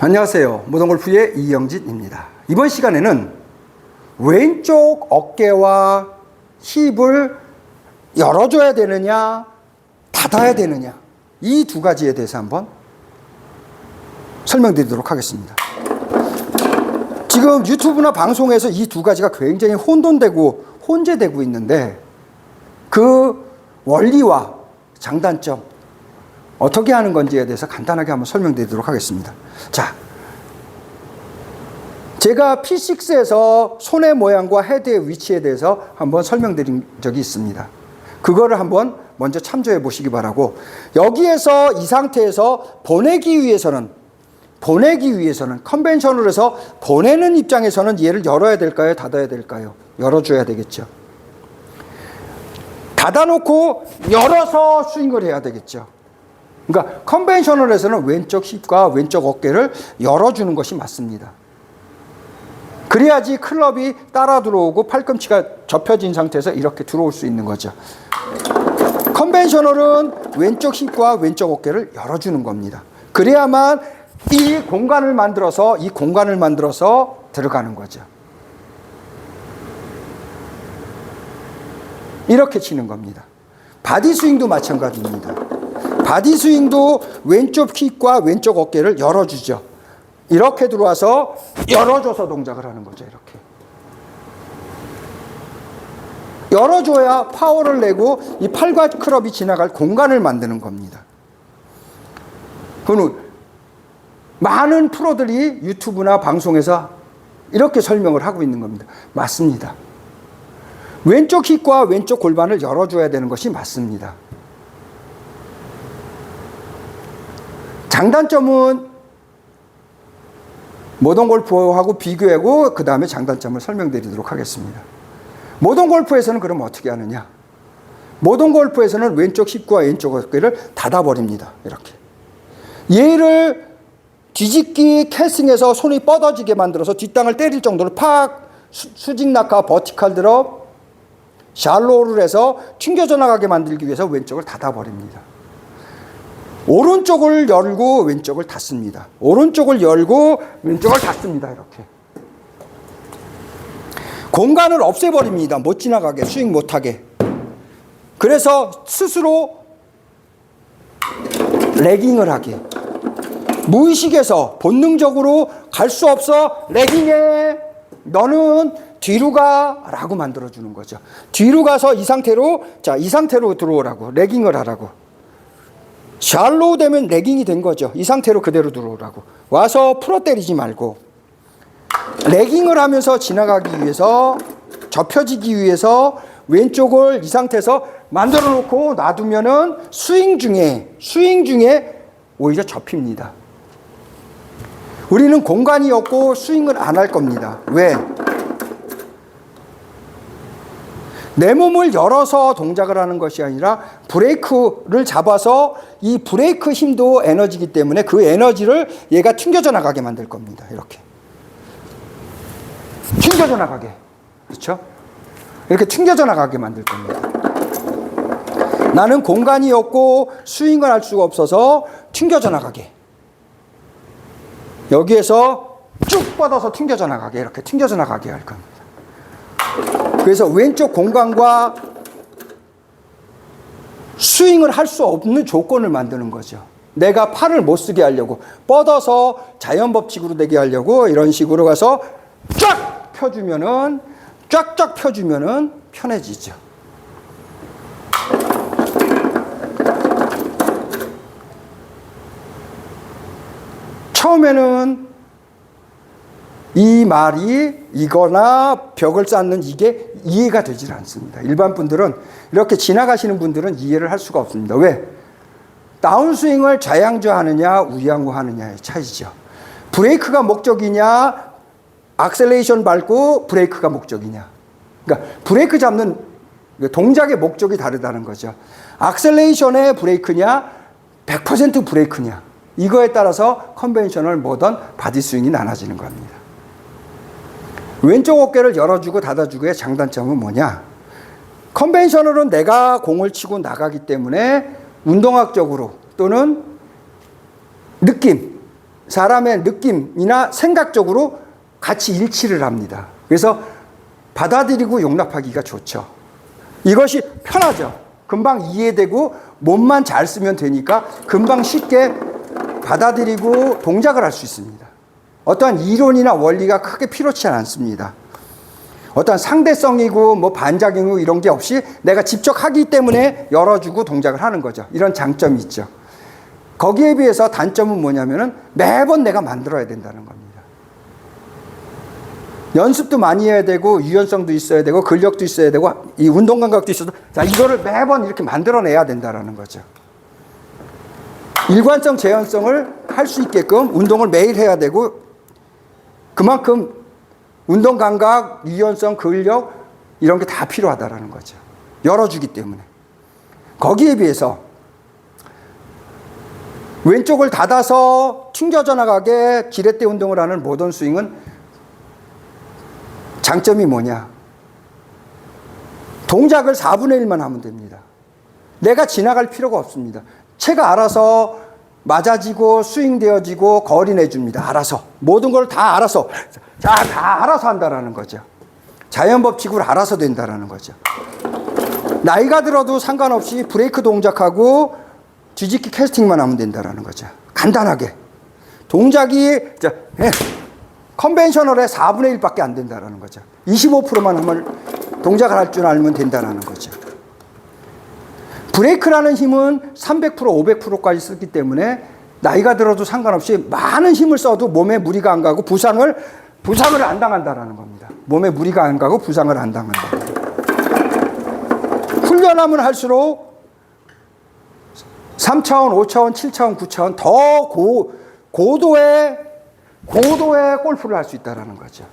안녕하세요. 모던골프의 이영진입니다. 이번 시간에는 왼쪽 어깨와 힙을 열어줘야 되느냐, 닫아야 되느냐, 이 두 가지에 대해서 한번 설명드리도록 하겠습니다. 지금 유튜브나 방송에서 이 두 가지가 굉장히 혼돈되고 혼재되고 있는데 그 원리와 장단점, 어떻게 하는 건지에 대해서 간단하게 한번 설명드리도록 하겠습니다. 자, 제가 P6에서 손의 모양과 헤드의 위치에 대해서 한번 설명드린 적이 있습니다. 그거를 한번 먼저 참조해 보시기 바라고 여기에서 이 상태에서 보내기 위해서는 보내기 위해서는 해서 보내는 입장에서는 얘를 열어야 될까요? 닫아야 될까요? 열어줘야 되겠죠. 닫아놓고 열어서 스윙을 해야 되겠죠. 그러니까 컨벤셔널에서는 왼쪽 힙과 왼쪽 어깨를 열어주는 것이 맞습니다. 그래야지 클럽이 따라 들어오고 팔꿈치가 접혀진 상태에서 이렇게 들어올 수 있는 거죠. 컨벤셔널은 왼쪽 힙과 왼쪽 어깨를 열어주는 겁니다. 그래야만 이 공간을 만들어서 이 공간을 만들어서 들어가는 거죠. 이렇게 치는 겁니다. 바디 스윙도 마찬가지입니다. 바디 스윙도 왼쪽 킥과 왼쪽 어깨를 열어주죠. 이렇게 들어와서 열어줘서 동작을 하는 거죠. 이렇게. 열어줘야 파워를 내고 이 팔과 클럽이 지나갈 공간을 만드는 겁니다. 그는 많은 프로들이 유튜브나 방송에서 이렇게 설명을 하고 있는 겁니다. 맞습니다. 왼쪽 힙과 왼쪽 골반을 열어줘야 되는 것이 맞습니다. 장단점은 모던 골프하고 비교하고 그 다음에 장단점을 설명드리도록 하겠습니다. 모던 골프에서는 그럼 어떻게 하느냐? 모던 골프에서는 왼쪽 힙과 왼쪽 어깨를 닫아버립니다. 이렇게. 얘를 뒤집기 캐싱해서 손이 뻗어지게 만들어서 뒷땅을 때릴 정도로 팍 수, 수직 낙하 버티칼 드롭 샬로우를 해서 튕겨져 나가게 만들기 위해서 왼쪽을 닫아버립니다. 오른쪽을 열고 왼쪽을 닫습니다. 오른쪽을 열고 왼쪽을 닫습니다. 이렇게. 공간을 없애버립니다. 못 지나가게, 스윙 못하게. 그래서 스스로 레깅을 하게. 무의식에서 본능적으로 갈 수 없어, 레깅해. 너는 뒤로 가. 라고 만들어주는 거죠. 뒤로 가서 이 상태로, 자, 이 상태로 들어오라고. 레깅을 하라고. 샬로우 되면 레깅이 된 거죠. 이 상태로 그대로 들어오라고. 와서 풀어 때리지 말고. 레깅을 하면서 지나가기 위해서, 접혀지기 위해서 왼쪽을 이 상태에서 만들어 놓고 놔두면은 스윙 중에, 스윙 중에 오히려 접힙니다. 우리는 공간이 없고 스윙을 안 할 겁니다. 왜? 내 몸을 열어서 동작을 하는 것이 아니라 브레이크를 잡아서 이 브레이크 힘도 에너지이기 때문에 그 에너지를 얘가 튕겨져 나가게 만들 겁니다. 이렇게. 튕겨져 나가게. 그렇죠? 이렇게 튕겨져 나가게 만들 겁니다. 나는 공간이 없고 스윙을 할 수가 없어서 튕겨져 나가게. 여기에서 쭉 뻗어서 튕겨져 나가게 이렇게 튕겨져 나가게 할 겁니다. 그래서 왼쪽 공간과 스윙을 할 수 없는 조건을 만드는 거죠. 내가 팔을 못 쓰게 하려고 뻗어서 자연 법칙으로 되게 하려고 이런 식으로 가서 쫙 펴주면은 쫙쫙 펴주면은 편해지죠. 처음에는 이 말이 이거나 벽을 쌓는 이게 이해가 되질 않습니다. 일반 분들은 이렇게 지나가시는 분들은 이해를 할 수가 없습니다. 왜? 다운스윙을 좌양조 하느냐 우양우 하느냐의 차이죠. 브레이크가 목적이냐 악셀레이션 밟고 브레이크가 목적이냐. 그러니까 브레이크 잡는 동작의 목적이 다르다는 거죠. 악셀레이션의 브레이크냐 100% 브레이크냐. 이거에 따라서 컨벤셔널 모던 바디 스윙이 나눠지는 겁니다. 왼쪽 어깨를 열어주고 닫아주고의 장단점은 뭐냐? 컨벤셔널은 내가 공을 치고 나가기 때문에 운동학적으로 또는 느낌, 사람의 느낌이나 생각적으로 같이 일치를 합니다. 그래서 받아들이고 용납하기가 좋죠. 이것이 편하죠. 금방 이해되고 몸만 잘 쓰면 되니까 금방 쉽게 받아들이고 동작을 할 수 있습니다. 어떠한 이론이나 원리가 크게 필요치 않습니다. 어떤 상대성이고 뭐 반작용이고 이런 게 없이 내가 직접 하기 때문에 열어주고 동작을 하는 거죠. 이런 장점이 있죠. 거기에 비해서 단점은 뭐냐면은 매번 내가 만들어야 된다는 겁니다. 연습도 많이 해야 되고 유연성도 있어야 되고 근력도 있어야 되고 이 운동 감각도 있어도 자 이거를 매번 이렇게 만들어내야 된다라는 거죠. 일관성 재현성을 할 수 있게끔 운동을 매일 해야 되고 그만큼 운동 감각, 유연성, 근력 이런 게 다 필요하다라는 거죠. 열어주기 때문에 거기에 비해서 왼쪽을 닫아서 튕겨져 나가게 지렛대 운동을 하는 모던 스윙은 장점이 뭐냐? 동작을 4분의 1만 하면 됩니다. 내가 지나갈 필요가 없습니다. 채가 알아서 맞아지고 스윙되어지고 거리 내줍니다. 알아서. 모든 걸 다 알아서. 자, 다 알아서 한다라는 거죠. 자연 법칙으로 알아서 된다라는 거죠. 나이가 들어도 상관없이 브레이크 동작하고 뒤집기 캐스팅만 하면 된다라는 거죠. 간단하게. 동작이 자, 예, 컨벤셔널의 4분의 1밖에 안 된다라는 거죠. 25%만 하면 동작을 할 줄 알면 된다라는 거죠. 브레이크라는 힘은 300% 500%까지 쓰기 때문에 나이가 들어도 상관없이 많은 힘을 써도 몸에 무리가 안 가고 부상을 부상을 안 당한다라는 겁니다. 몸에 무리가 안 가고 부상을 안 당한다. 훈련하면 할수록 3차원, 5차원, 7차원, 9차원 더 고, 고도의 고도의 골프를 할 수 있다라는 거죠.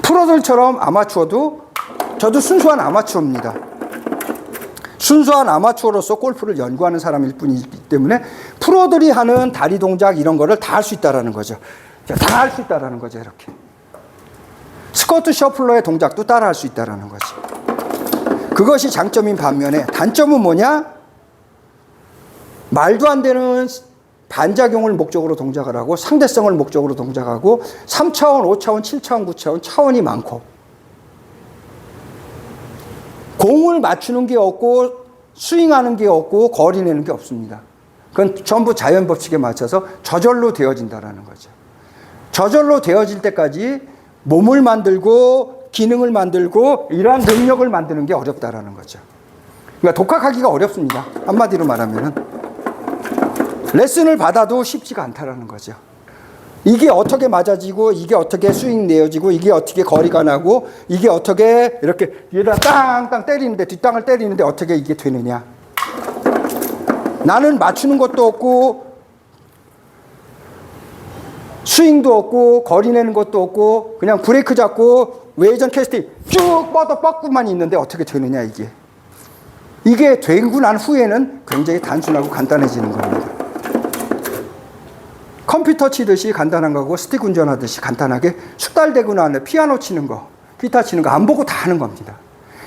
프로들처럼 아마추어도 저도 순수한 아마추어입니다. 순수한 아마추어로서 골프를 연구하는 사람일 뿐이기 때문에 프로들이 하는 다리 동작 이런 거를 다 할 수 있다라는 거죠. 다 할 수 있다라는 거죠, 이렇게. 스커트 셔플러의 동작도 따라 할 수 있다라는 거죠. 그것이 장점인 반면에 단점은 뭐냐? 말도 안 되는 반작용을 목적으로 동작을 하고 상대성을 목적으로 동작하고 3차원, 5차원, 7차원, 9차원 차원이 많고 공을 맞추는 게 없고 스윙하는 게 없고 거리 내는 게 없습니다. 그건 전부 자연 법칙에 맞춰서 저절로 되어진다라는 거죠. 저절로 되어질 때까지 몸을 만들고 기능을 만들고 이러한 능력을 만드는 게 어렵다라는 거죠. 그러니까 독학하기가 어렵습니다. 한마디로 말하면은 레슨을 받아도 쉽지가 않다라는 거죠. 이게 어떻게 맞아지고 이게 어떻게 스윙 내어지고 이게 어떻게 거리가 나고 이게 어떻게 이렇게 얘다 땅땅 때리는데 뒷땅을 때리는데 어떻게 이게 되느냐. 나는 맞추는 것도 없고 스윙도 없고 거리 내는 것도 없고 그냥 브레이크 잡고 외전 캐스팅 쭉 뻗어 뻗고만 있는데 어떻게 되느냐 이게. 이게 되고 난 후에는 굉장히 단순하고 간단해지는 겁니다. 컴퓨터 치듯이 간단한 거고 스틱 운전하듯이 간단하게 숙달되고 나면 피아노 치는 거, 기타 치는 거 안 보고 다 하는 겁니다.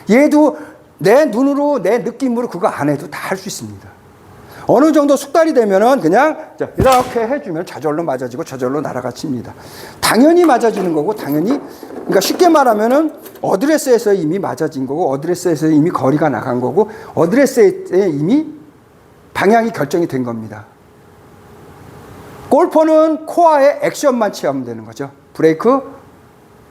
얘도 내 눈으로 내 느낌으로 그거 안 해도 다 할 수 있습니다. 어느 정도 숙달이 되면은 그냥 이렇게 해주면 저절로 맞아지고 저절로 날아가 칩니다. 당연히 맞아지는 거고 당연히 그러니까 쉽게 말하면은 어드레스에서 이미 맞아진 거고 어드레스에서 이미 거리가 나간 거고 어드레스에 이미 방향이 결정이 된 겁니다. 골퍼는 코어의 액션만 취하면 되는 거죠. 브레이크,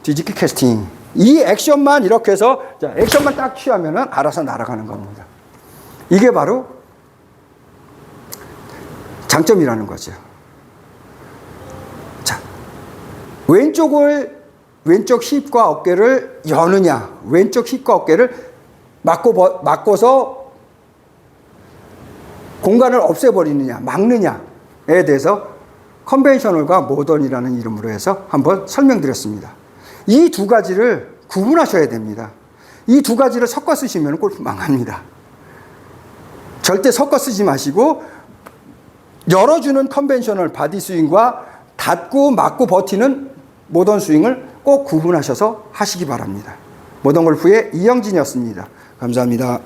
뒤집기 캐스팅. 이 액션만 이렇게 해서 자, 액션만 딱 취하면은 알아서 날아가는 겁니다. 이게 바로 장점이라는 거죠. 자, 왼쪽을 왼쪽 힙과 어깨를 여느냐, 왼쪽 힙과 어깨를 막고 막고서 공간을 없애버리느냐, 막느냐에 대해서 컨벤셔널과 모던이라는 이름으로 해서 한번 설명드렸습니다. 이 두 가지를 구분하셔야 됩니다. 이 두 가지를 섞어 쓰시면 골프 망합니다. 절대 섞어 쓰지 마시고 열어주는 컨벤셔널 바디 스윙과 닫고 막고 버티는 모던 스윙을 꼭 구분하셔서 하시기 바랍니다. 모던 골프의 이영진이었습니다. 감사합니다.